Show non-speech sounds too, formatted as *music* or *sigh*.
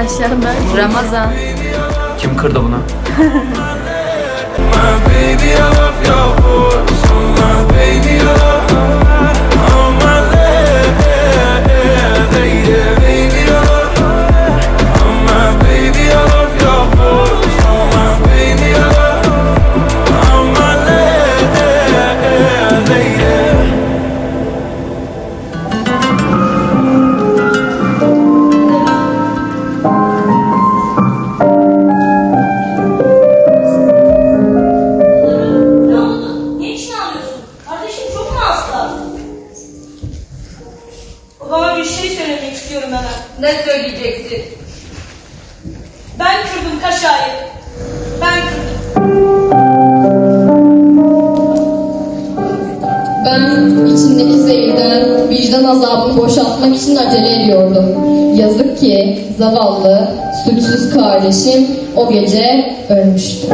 Perşembe, Ramazan. Kim kırdı bunu? *laughs* Babama bir şey söylemek istiyorum hemen. Ne söyleyeceksin? Ben kırdım kaşayı. Ben kırdım. Ben içindeki zehirden vicdan azabını boşaltmak için acele ediyordum. Yazık ki zavallı, suçsuz kardeşim o gece ölmüştü.